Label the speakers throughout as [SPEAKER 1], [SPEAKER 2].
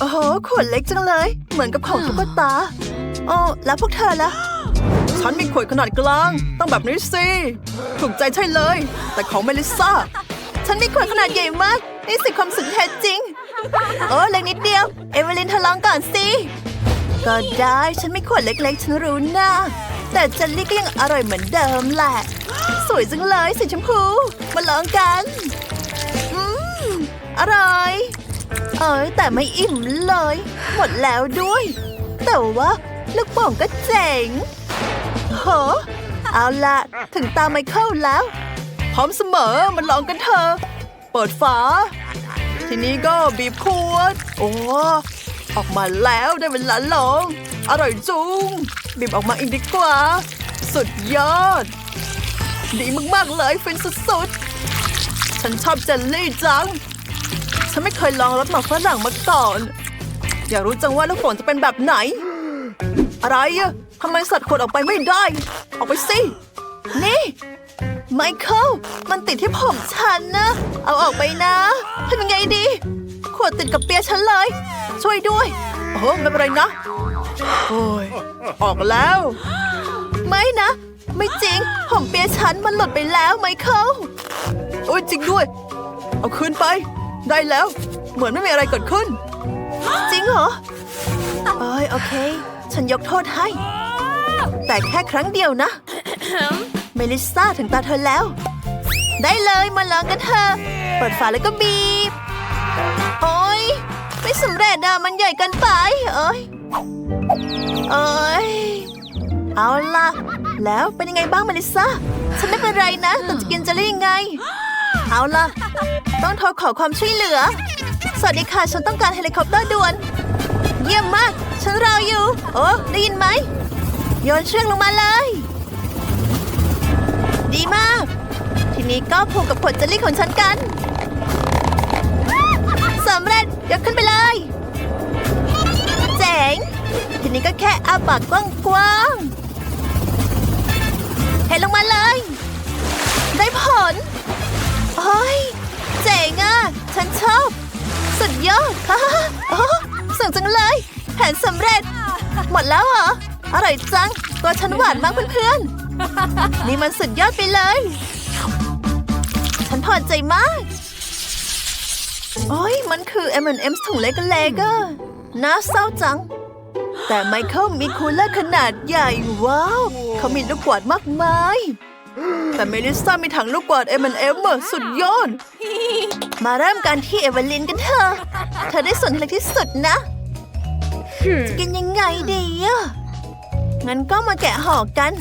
[SPEAKER 1] โอ้โหขวดเล็กจังเลย เหมือนกับของตุ๊กตา โอ้แล้วพวกเธอล่ะฉันมีขวดขนาดกลาง ต้องแบบนี้สิถูกใจใช่เลย แต่ของเมลิซาฉันมีขวดขนาดใหญ่มาก นี่สิความสุขแท้จริง โอ้เล็กนิดเดียว เอเวลินเธอลองก่อนสิก็ได้ฉันไม่ขวดเล็กๆ ฉันรู้นะแต่เจลลี่ก็ยังอร่อยเหมือนเดิมแหละ สวยจังเลยสีชมพู มาลองกัน อืม อร่อย เอ้ยแต่ไม่อิ่มเลย หมดแล้วด้วย แต่ว่าลูกโป่งก็เจ๋งโหเอาละถึงตาไมเคิลแล้ว พร้อมเสมอมันลองกันเถอะเปิดฝา ทีนี้ก็บีบขวด โอ้ออกมาแล้วได้เวลาลอง อร่อยจุงบีบออกมาอีกดีกว่า สุดยอด ดีมากๆเลยฟินสุดๆ ฉันชอบเจลลี่จัง ฉันไม่เคยลองรสหมักฝรั่งมาก่อน อยากรู้จังว่าลูกโป่งจะเป็นแบบไหน อะไรอะทำไมสัตว์ขวดออกไปไม่ได้ ออกไปสิ นี่ไมเคิลมันติดที่ผมฉันนะ เอาออกไปนะทำยังไงดี ขวดติดกับเปียฉันเลย ช่วยด้วย โอ้ไม่เป็นไรนะ โอ้ย ออกแล้ว ไม่นะ ไม่จริง ผมเปียฉันมันหลุดไปแล้วไมเคิลโอ้ยจริงด้วย เอาคืนไป ได้แล้ว เหมือนไม่มีอะไรเกิดขึ้น จริงเหรอเอ้ยโอเค ฉันยกโทษให้ แต่แค่ครั้งเดียวนะ เมลิซ่าถึงตาเธอแล้ว ได้เลยมาลองกันเถอะเปิดฝาแล้วก็บีบ โอ้ยไม่สำเร็จอะมันใหญ่เกินไปเอ้ยเอ้ยเอาล่ะ แล้วเป็นยังไงบ้างเมลิซ่า ฉันไม่เป็นไรนะแต่จะกินเจลลี่ยังไง เอาล่ะ ต้องโทรขอความช่วยเหลือ สวัสดีค่ะ ฉันต้องการเฮลิคอปเตอร์ด่วน เยี่ยมมาก ฉันรออยู่ โอ้ ได้ยินไหม โยนเชือกลงมาเลย ดีมาก ทีนี้ก็ผูกกับผลจลลี่ของฉันกันสำเร็จยกขึ้นไปเลย เจ๋ง ทีนี้ก็แค่อาปากกว้างๆเห็นลงมาเลย ได้ผล โอ้ยเจ๋งอะ ฉันชอบ สุดยอดฮ่าฮ่าโอ้สุดจังเลย แผนสำเร็จ หมดแล้วเหรอ อร่อยจัง ตัวฉันหวานมากเพื่อนๆ นี่มันสุดยอดไปเลย ฉันพอใจมาก โอ้ยมันคือ M&M ถุงเล็กๆอะน่าเศร้าจัง แต่ไมเคิลมีคูลเลอร์ขนาดใหญ่ว้าว เขามีลูกกวาดมากมาย แต่เมลิซ่ามีถังลูกกวาด M&M อะสุดยอด มาเริ่มกันที่เอเวลินกันเถอะเธอได้ส่วนที่เล็กที่สุดนะ จะกินยังไงดีอะงั้นก็มาแกะห่อกัน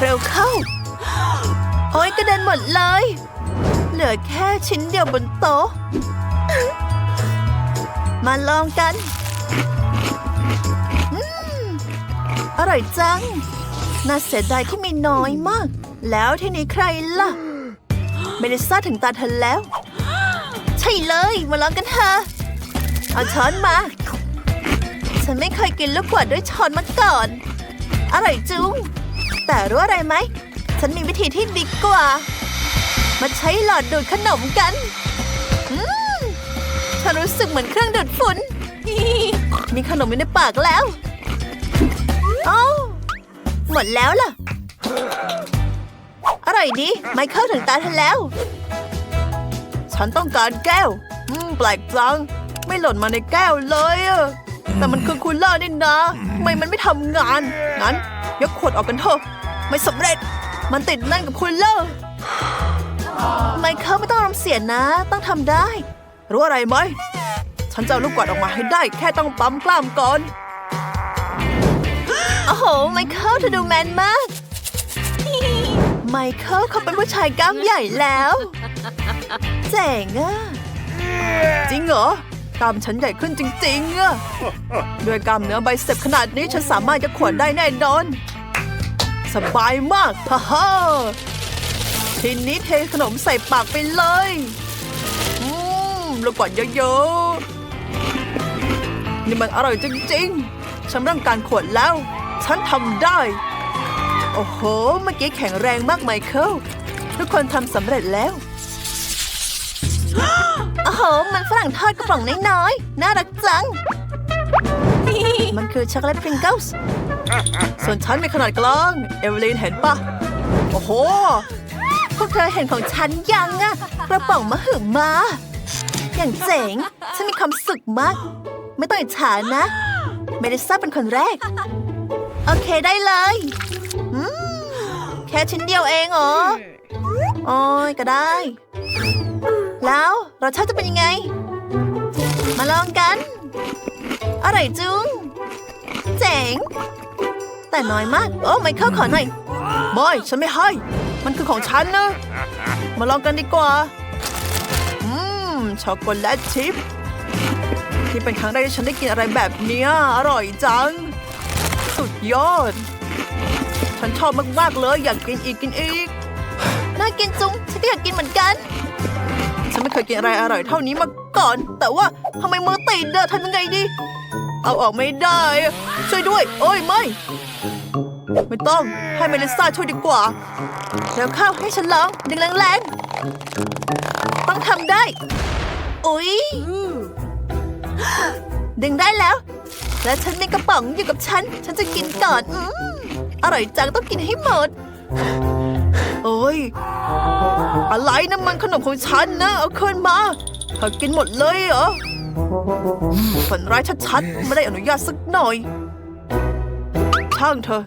[SPEAKER 1] เร็วเข้า โอ้ยกระเด็นหมดเลย เหลือแค่ชิ้นเดียวบนโต๊ะ มาลองกันอืมอร่อยจัง น่าเสียดายที่มีน้อยมาก แล้วที่นี้ใครล่ะเมลิซ่าถึงตาเธอแล้ว ใช่เลยมาลองกันเถอะเอาช้อนมา ฉันไม่เคยกินลูกกวาดด้วยช้อนมาก่อน อร่อยจุ้งแต่รู้อะไรไหม ฉันมีวิธีที่ดีกว่า มาใช้หลอดดูดขนมกันฉันรู้สึกเหมือนเครื่องดูดฝุ่นมีขนมอยู่ในปากแล้ว โอ้หมดแล้วล่ะอ ร่อยดีไมเคิลถึงตาเธอแล้ว ฉันต้องการแก้ว อืมแปลกจัง ไม่หล่นมาในแก้วเลยอะแต่มันคือคูลเลอร์นี่นะทำไมมันไม่ทำงาน งั้น ยกขวดออกกันเถอะ ไม่สำเร็จ มันติดแนั่นกับคูลเลอร์ไมเคิลไม่ต้องรำเสียนะ ต้องทำได้ รู้อะไรไหม ฉันจะเอาลูกกวาดออกมาให้ได้ แค่ต้องปั๊มกล้ามก่อน โอ้โห ไมเคิลเธอดูแมนมาก ไมเคิลเขาเป็นผู้ชายกล้ามใหญ่แล้ว เจ๋งอะจริงเหรอกล้ามฉันใหญ่ขึ้นจริงๆอะด้วยกล้ามเนื้อใบเสพขนาดนี้ฉันสามารถจะขวนได้แน่นอน สบายมากฮ่าฮ่าทีนี้เทขนมใส่ปากไปเลยอืมลูกกวาเยอะๆ นี่มันอร่อยจริงๆ ฉันเริ่มการขวดแล้ว ฉันทำได้ โอ้โห เมื่อกี้แข็งแรงมากไมเคิลทุกคนทำสำเร็จแล้ว โอ้โห มันฝรั่งทอดกระป๋องน้อยๆ น่ารักจัง มันคือช็อกโกแลตพริงเกิลส์ส่วนฉันมีขนาดกลาง เอเวลีนเห็นปะ โอ้โห พวกเธอเห็นของฉันยังอะกระป๋องมะหืมมา อย่างเจ๋ง ฉันมีความสุขมาก ไม่ต้องอิจฉานะเมดิซ่าเป็นคนแรก โอเคได้เลยอืมแค่ชิ้นเดียวเองเหรอ โอ้ยก็ได้ แล้วรสชาติจะเป็นยังไง มาลองกัน อร่อยจุงเจ๋ง แต่น้อยมาก โอ้ไม่เข้าขอหน่อยบอย ฉันไม่ให้ มันคือของฉันนะ มาลองกันดีกว่า อืม ช็อกโกแลตชิพนี่เป็นครั้งแรกที่ฉันได้กินอะไรแบบเนี้ยอร่อยจัง สุดยอด ฉันชอบมาก ๆ เลยอยากกินอีกกินอีก น่ากินจุง ฉันก็อยากกินเหมือนกัน ฉันไม่เคยกินอะไรอร่อยเท่านี้มาก่อน แต่ว่าทำไมมือติดอะทำยังไงดี เอาออกไม่ได้อะช่วยด้วย โอ้ยไม่ ไม่ต้องให้เมลิซ่าช่วยดีกว่า แล้วเข้าให้ฉันลองดึงแรงๆ ต้องทำได้ อุ๊ยดึงได้แล้ว และฉันมีกระป๋องอยู่กับฉัน ฉันจะกินก่อนอืมอร่อยจังต้องกินให้หมด โอ้ย อะไรนะมันขนมของฉันนะ เอาคืนมาเธอกินหมดเลยเหรออืมฝันร้ายชัดๆ ไม่ได้อนุญาตสักหน่อย ช่างเธอะ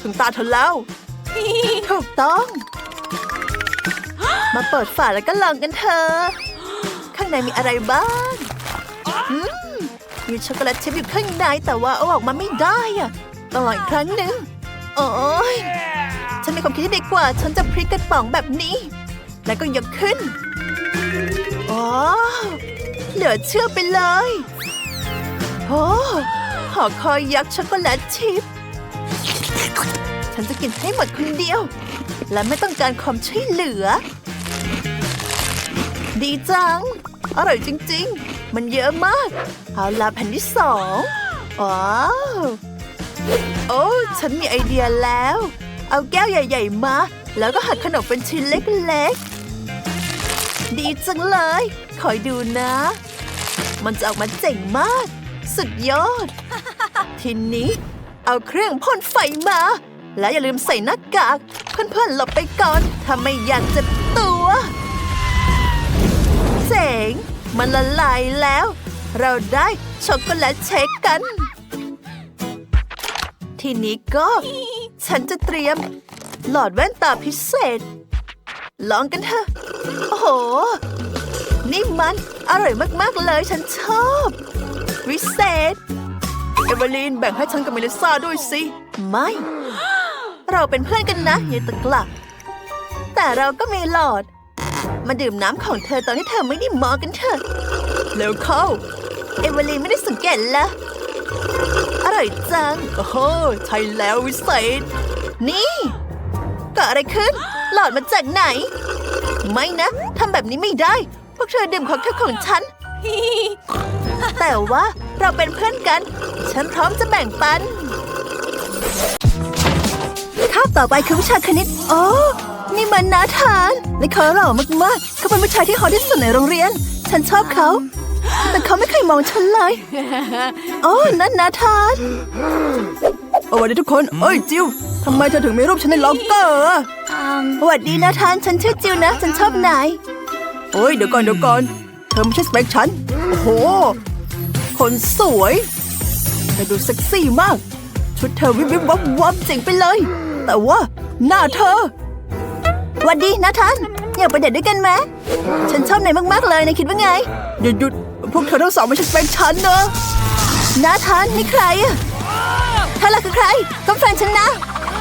[SPEAKER 1] ถึงตาเธอแล้ว ถูกต้อง มาเปิดฝาแล้วก็ลองกันเถอะ ข้างในมีอะไรบ้างอื มีช็อกโกแลตชิพอยู่ข้างในแต่ว่าเอาออกมาไม่ได้อะต้องลองอีกครั้งหนึ่งโอ้ยฉันมีความคิดที่ดีกว่า ฉันจะพลิกกระป๋องแบบนี้ แล้วก็ยกขึ้นว้เหลือเชื่อไปเลยโอ้หอคอยยักษ์ช็อกโกแลตชิพฉันจะกินให้หมดคนเดียว และไม่ต้องการความช่วยเหลือ ดีจัง อร่อยจริง ๆ มันเยอะมาก เอาลาแผ่นที่สองว้าวโอ้ฉันมีไอเดียแล้ว เอาแก้วใหญ่ ๆ มา แล้วก็หั่นขนมเป็นชิ้นเล็กๆ ดีจังเลย คอยดูนะ มันจะออกมาเจ๋งมาก สุดยอด ทีนี้ เอาเครื่องพ่นไฟมา และอย่าลืมใส่หน้ากาก เพื่อนๆหลบไปก่อน ถ้าไม่อยากเจ็บตัว เจ๋ง มันละลายแล้ว เราได้ช็อกโกแลตเชคกัน ทีนี้ก็ ฉันจะเตรียม หลอดแว่นตาพิเศษ ลองกันเถอะ โอ้โห นี่มันอร่อยมาก ๆ เลยฉันชอบ วิเศษ เอเวอลีนแบ่งให้ฉันกับเมลิซาด้วยสิ ไม่ เราเป็นเพื่อนกันนะยายตะกลักแต่เราก็มีหลอด มาดื่มน้ำของเธอตอนที่เธอไม่ได้มองกันเถอะเร็วเข้า เอเวลีนไม่ได้สังเกตละอร่อยจัง โอ้โหใช่แล้ววิเศษ นี่เกิดอะไรขึ้น หลอดมาจากไหน ไม่นะทำแบบนี้ไม่ได้ พวกเธอดื่มของเธอของฉัน แต่ว่าเราเป็นเพื่อนกัน ฉันพร้อมจะแบ่งปันคาบต่อไปคือวิชาคณิต โอ้ นี่มันนาธานและเขาหล่อมากๆ เขาเป็นผู้ชายที่ฮอตที่สุดในโรงเรียน ฉันชอบเขา แต่เขาไม่เคยมองฉันเลย โอ้นั่นนาธานสวัสดีทุกคน เอ้ยจิวทำไมเธอถึงมีรูปฉันในล็อกเกอร์อะสวัสดีนาธาน ฉันชื่อจิวนะ ฉันชอบนายโอ้ยเดี๋ยวก่อนเดี๋ยวก่อน เธอไม่ใช่สเปคฉัน โอ้โห คนสวยเธอดูเซ็กซี่มาก ชุดเธอวิบวิบวับวับเจ๋งไปเลย แต่ว่าหน้าเธอห วันดีนาธาน อยากไปเดทด้วยกันไหมฉันชอบนายมากๆเลยนายคิดว่าไงหยุดหยุดพวกเธอทั้งสองไม่ใช่สเปคฉันเนอะนาธานนี่ใครอะเธอล่ะคือใครก็แฟนฉันนะ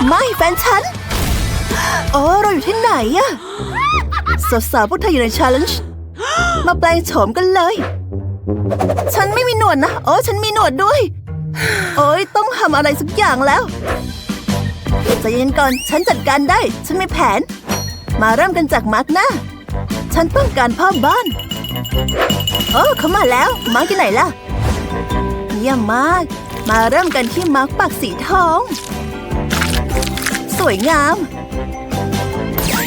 [SPEAKER 1] ไม่แฟนฉันโอ้เราอยู่ที่ไหนอะสาวๆพวกเธออยู่ในชาเลนจ์มาแปลงโฉมกันเลย ฉันไม่มีหนวดนะ โอ้ฉันมีหนวดด้วย โอ้ยต้องทำอะไรสักอย่างแล้วใจเย็นก่อน ฉันจัดการได้ ฉันมีแผน มาเริ่มกันจากมาร์กหน้าฉันต้องการพ่อบ้าน โอ้เขามาแล้ว มาร์กที่ไหนล่ะ เยี่ยมมาก มาเริ่มกันที่มาร์กปากสีทอง สวยงาม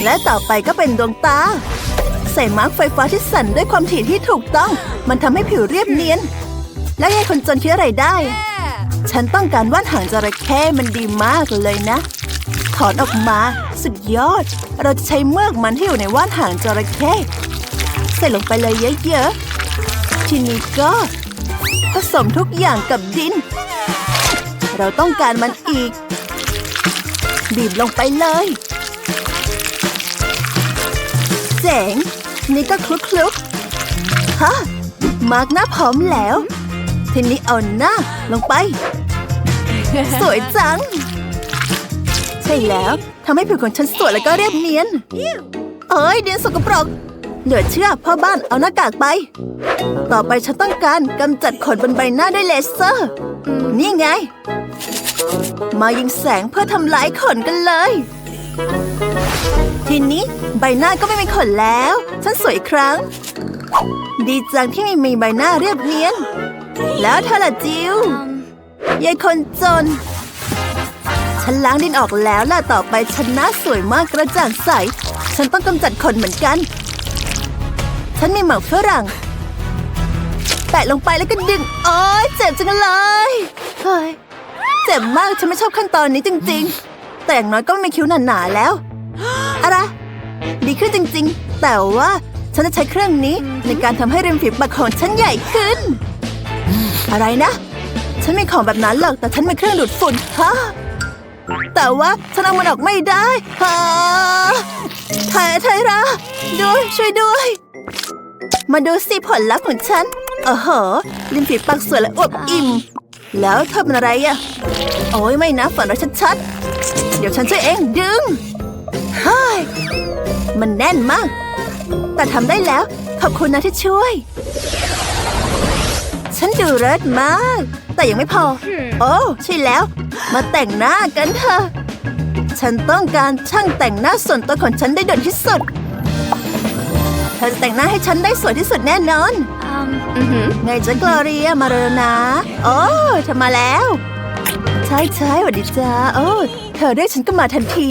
[SPEAKER 1] และต่อไปก็เป็นดวงตา ใส่มาร์กไฟฟ้าที่สั่นด้วยความถี่ที่ถูกต้อง มันทำให้ผิวเรียบเนียน แล้วยายคนจนคิดอะไรได้ ฉันต้องการว่านหางจระเข้มันดีมากเลยนะ ถอนออกมา สุดยอด เราจะใช้เมือกมันที่อยู่ในว่านหางจระเข้ใส่ลงไปเลยเยอะๆ ทีนี้ก็ ผสมทุกอย่างกับดิน เราต้องการมันอีก บีบลงไปเลยเจ๋งนี่ก็คลุกคลุกฮะมาร์กหน้าพร้อมแล้ว ทีนี้เอาหน้าลงไป สวยจัง ใช่แล้วทำให้ผิวของฉันสวยแล้วก็เรียบเนียน เอ้ยเดียนสกปรกเหลือเชื่อพ่อบ้านเอาหน้ากากไป ต่อไปฉันต้องการกำจัดขนบนใบหน้าด้วยเลเซอร์ นี่ไง มายิงแสงเพื่อทำลายขนกันเลย ทีนี้ใบหน้าก็ไม่มีขนแล้ว ฉันสวยอีกครั้ง ดีจังที่ไม่มีใบหน้าเรียบเนียน แล้วเธอล่ะจิวยายคนจน ฉันล้างดินออกแล้วล่ะต่อไปฉันหน้าสวยมากกระจ่างใส ฉันต้องกำจัดขนเหมือนกัน ฉันมีหมักฝรั่ง แตะลงไปแล้วก็ดึงโอ๊ยเจ็บจังเลยเฮ้ยเจ็บมากฉันไม่ชอบขั้นตอนนี้จริง ๆ แต่อย่างน้อยก็ไม่มีคิ้วหนาๆแล้ว อะไรดีขึ้นจริง ๆ แต่ว่าฉันจะใช้เครื่องนี้ในการทำให้ริมฝีปากของฉันใหญ่ขึ้น อะไรนะ ฉันไม่ของแบบนั้นหรอกแต่ฉันมีเครื่องดูดฝุ่นฮะ แต่ว่าฉันเอามันออกไม่ได้ฮะไทยไทยระด้วยช่วยด้วย มาดูสิผลลัพธ์ของฉันโอ้โหริมฝีปากสวยและอวบอิ่ม แล้วเธอเป็นอะไรอะโอ้ยไม่นะฝันเราชัดๆ เดี๋ยวฉันช่วยเองดึงเฮ้ยมันแน่นมาก แต่ทำได้แล้ว ขอบคุณนะที่ช่วย ฉันดูเลิศมาก แต่ยังไม่พอ โอ้ใช่แล้ว มาแต่งหน้ากันเถอะ ฉันต้องการช่างแต่งหน้าส่วนตัวของฉันได้เด่นที่สุด เธอจะแต่งหน้าให้ฉันได้สวยที่สุดแน่นอนไงจ๊ะกลอเรียมาเร็วนะ โอ้เธอมาแล้ว ใช่ใช่สวัสดีจ้าโอ้เธอเรียกฉันก็มาทันที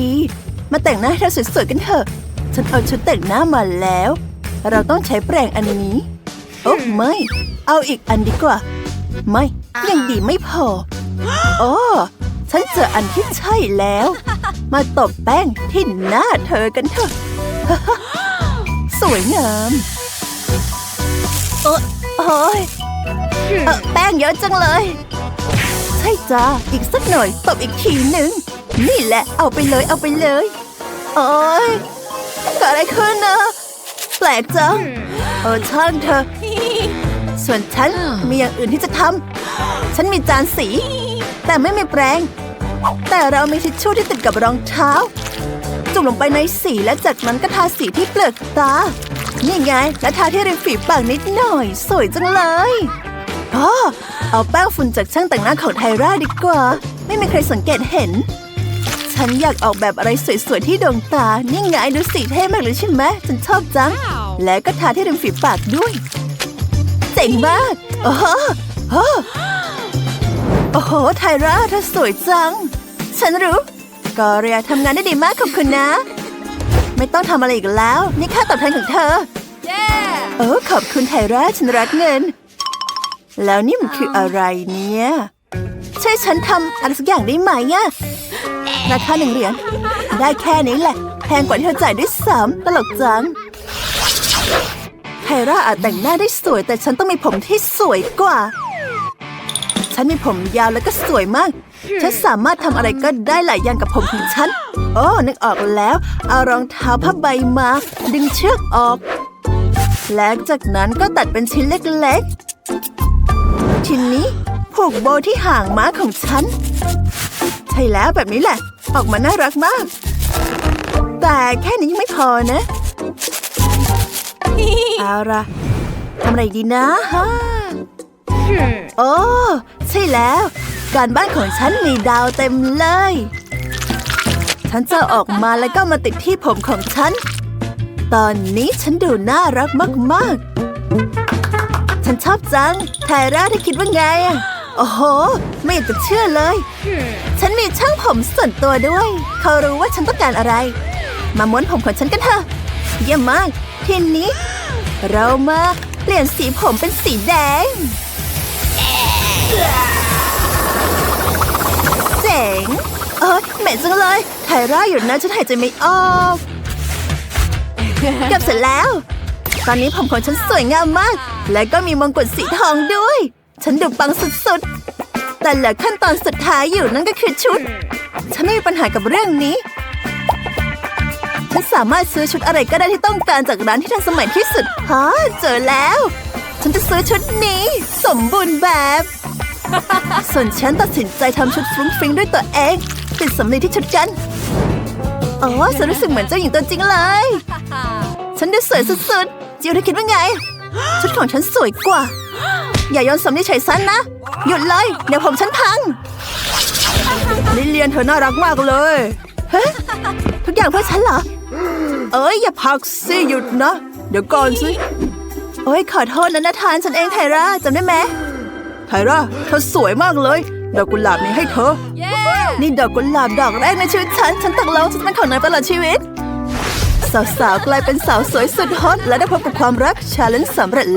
[SPEAKER 1] มาแต่งหน้าให้เธอสวยๆกันเถอะ ฉันเอาชุดแต่งหน้ามาแล้ว เราต้องใช้แปรงอันนี้ โอ้ไม่ เอาอีกอันดีกว่า ไม่ ยังดีไม่พอ โอ้ฉันเจออันที่ใช่แล้ว มาตบแป้งที่หน้าเธอกันเถอะ สวยงามโอ๊ยโอ๊ยเออแป้งเยอะจังเลย ใช่จ้า อีกสักหน่อยตบอีกทีหนึ่ง นี่แหละเอาไปเลยเอาไปเลย โอ๊ยเกิดอะไรขึ้นนะแป ลกจัง เออช่างเธอะส่วนฉันมีอย่างอื่นที่จะทำ ฉันมีจานสี แต่ไม่มีแปรง แต่เรามีทิชชู่ที่ติดกับรองเท้า จุ่มลงไปในสีและจากนั้นก็ทาสีที่เปลือกตา นี่ไง และทาที่ริมฝีปากนิดหน่อย สวยจังเลยอ๋อเอาแป้งฝุ่นจากช่างแต่งหน้าของไทร่าดีกว่า ไม่มีใครสังเกตเห็น ฉันอยากออกแบบอะไรสวยๆที่ดวงตา นี่ไงดูสีเท่มากเลยใช่ไหมฉันชอบจัง และก็ทาที่ริมฝีปากด้วย เจ๋งมากโอ้โหโอ้โหโอ้โห ไทร่าเธอสวยจัง ฉันรู้กอเรียทำงานได้ดีมากขอบคุณนะ ไม่ต้องทำอะไรอีกแล้ว นี่ค่าตอบแทนของเธอเออขอบคุณไทร่าฉันรักเงิน แล้วนี่มันคืออะไรเนี่ย ช่วยฉันทำอะไรสักอย่างได้ไหมอะราคาหนึ่งเหรียญได้แค่นี้แหละ แพงกว่าที่เธอจ่ายด้วยซ้ำตลกจังไทร่าอาจแต่งหน้าได้สวย แต่ฉันต้องมีผมที่สวยกว่า ฉันมีผมยาวแล้วก็สวยมาก ฉันสามารถทำอะไรก็ได้หลายอย่างกับผมของฉัน โอ้นึกออกแล้ว เอารองเท้าผ้าใบมา ดึงเชือกออก และจากนั้นก็ตัดเป็นชิ้นเล็กๆทีนี้ ผูกโบที่ห่างม้าของฉัน ใช่แล้วแบบนี้แหละ ออกมาน่ารักมาก แต่แค่นี้ยังไม่พอนะเอาละทำอะไรดีนะฮะโอ้ใช่แล้ว การบ้านของฉันมีดาวเต็มเลย ฉันจะอออกมาแล้วก็มาติดที่ผมของฉัน ตอนนี้ฉันดูน่ารักมาก ๆ ฉันชอบจังไทร่าเธอคิดว่าไงอะ โอ้โห ไม่อยากจะเชื่อเลย ฉันมีช่างผมส่วนตัวด้วย เขารู้ว่าฉันต้องการอะไร มาม้วนผมของฉันกันเถอะ เยี่ยมมาก ทีนี้ เรามาเปลี่ยนสีผมเป็นสีแดง เจ๋ง เออเหม็นจังเลยไทร่าหยุดนะฉันหายใจไม่ออกเกือบเสร็จแล้ว ตอนนี้ผมของฉันสวยงามมาก และก็มีมงกุฎสีทองด้วย ฉันดูปังสุดๆ แต่เหลือขั้นตอนสุดท้ายอยู่นั่นก็คือชุด ฉันไม่มีปัญหากับเรื่องนี้ ฉันสามารถซื้อชุดอะไรก็ได้ที่ต้องการจากร้านที่ทันสมัยที่สุดฮะเจอแล้ว ฉันจะซื้อชุดนี้ สมบูรณ์แบบ ส่วนฉันตัดสินใจทำชุดฟรุ้งฟริ้งด้วยตัวเองติดสำลีที่ชุดกันอ๋อฉันรู้สึกเหมือนเจ้าหญิงตัวจริงเลย ฉันดูสวยสุดๆจิวเธอคิดว่าไง ชุดของฉันสวยกว่า อย่าโยนสำลีใส่ฉันนะ หยุดเลย เดี๋ยวผมฉันพัง ลิเลียนเธอน่ารักมากเลยเฮ้ยทุกอย่างเพื่อฉันเหรอ เอ้ย อย่าพักสิหยุดนะ เดี๋ยวก่อนสิโอ้ย ขอโทษนะนาธานฉันเองไทร่าจำได้ไหมไทร่าเธอสวยมากเลย ดอกกุหลาบนี้ให้เธอ นี่ดอกกุหลาบดอกแรกในชีวิตฉัน ฉันตกลงฉันจะเป็นของนายตลอดชีวิต สาวๆ กลายเป็นสาวสวยสุดฮอตและได้พบกับความรักชาเลนจ์สำเร็จ